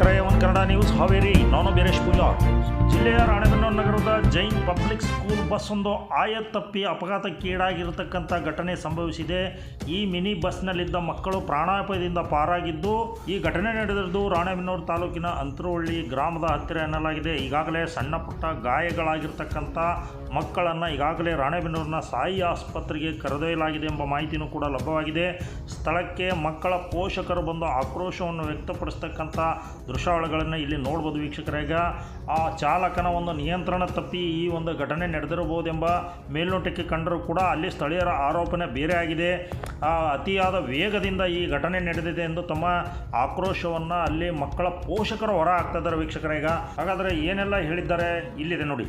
Kannada news Haveri ನಾನು ಬೀರೇಶ್ ಪೂಜಾ ಜಿಲ್ಲೆಯ ನಗರದ ಜೈನ್ ಪಬ್ಲಿಕ್ ಸ್ಕೂಲ್ ಬಸ್ಸೊಂದು ಒಂದು ತಪ್ಪಿ ಅಪಘಾತಕ್ಕೀಡಾಗಿರತಕ್ಕಂಥ ಘಟನೆ ಸಂಭವಿಸಿದೆ. ಈ ಮಿನಿ ಬಸ್ನಲ್ಲಿದ್ದ ಮಕ್ಕಳು ಪ್ರಾಣಾಪಾಯದಿಂದ ಪಾರಾಗಿದ್ದು, ಈ ಘಟನೆ ನಡೆದಿರುವುದು ರಾಣೆಬೆನ್ನೂರು ತಾಲೂಕಿನ ಅಂತರಹಳ್ಳಿ ಗ್ರಾಮದ ಹತ್ತಿರ ಎನ್ನಲಾಗಿದೆ. ಈಗಾಗಲೇ ಸಣ್ಣ ಪುಟ್ಟ ಗಾಯಗಳಾಗಿರ್ತಕ್ಕಂಥ ಮಕ್ಕಳನ್ನು ಈಗಾಗಲೇ ರಾಣೆಬೆನ್ನೂರಿನ ಸಾಯಿ ಆಸ್ಪತ್ರೆಗೆ ಕರೆದೊಯ್ಯಲಾಗಿದೆ ಎಂಬ ಮಾಹಿತಿಯೂ ಕೂಡ ಲಭ್ಯವಾಗಿದೆ. ಸ್ಥಳಕ್ಕೆ ಮಕ್ಕಳ ಪೋಷಕರು ಬಂದು ಆಕ್ರೋಶವನ್ನು ವ್ಯಕ್ತಪಡಿಸ್ತಕ್ಕಂಥ ದೃಶ್ಯಾವಳಿಗಳನ್ನು ಇಲ್ಲಿ ನೋಡ್ಬೋದು ವೀಕ್ಷಕರೇಗ ಆ ಚಾಲಕನ ಒಂದು ನಿಯಂತ್ರಣ ತಪ್ಪಿ ಈ ಒಂದು ಘಟನೆ ನಡೆದಿರಬಹುದೆಂಬ ಮೇಲ್ನೋಟಕ್ಕೆ ಕಂಡರೂ ಕೂಡ ಅಲ್ಲಿ ಸ್ಥಳೀಯರ ಆರೋಪನೆ ಬೇರೆ ಆಗಿದೆ. ಅತಿಯಾದ ವೇಗದಿಂದ ಈ ಘಟನೆ ನಡೆದಿದೆ ಎಂದು ತಮ್ಮ ಆಕ್ರೋಶವನ್ನು ಅಲ್ಲಿ ಮಕ್ಕಳ ಪೋಷಕರು ಹೊರ ಹಾಕ್ತಾ ಇದ್ದಾರೆ ವೀಕ್ಷಕರೀಗ ಹಾಗಾದರೆ ಏನೆಲ್ಲ ಹೇಳಿದ್ದಾರೆ ಇಲ್ಲಿದೆ ನೋಡಿ.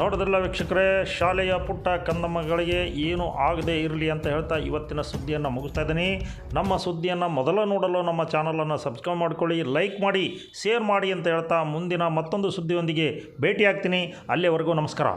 ನೋಡಿದ್ರಲ್ಲ ವೀಕ್ಷಕರೇ, ಶಾಲೆಯ ಪುಟ್ಟ ಕಂದಮ್ಮಗಳಿಗೆ ಏನು ಆಗದೇ ಇರಲಿ ಅಂತ ಹೇಳ್ತಾ ಇವತ್ತಿನ ಸುದ್ದಿಯನ್ನು ಮುಗಿಸ್ತಾ ಇದ್ದೀನಿ. ನಮ್ಮ ಸುದ್ದಿಯನ್ನು ಮೊದಲ ನೋಡಲು ನಮ್ಮ ಚಾನಲನ್ನು ಸಬ್ಸ್ಕ್ರೈಬ್ ಮಾಡ್ಕೊಳ್ಳಿ, ಲೈಕ್ ಮಾಡಿ, ಶೇರ್ ಮಾಡಿ ಅಂತ ಹೇಳ್ತಾ ಮುಂದಿನ ಮತ್ತೊಂದು ಸುದ್ದಿಯೊಂದಿಗೆ ಭೇಟಿಯಾಗ್ತೀನಿ. ಅಲ್ಲಿಯವರೆಗೂ ನಮಸ್ಕಾರ.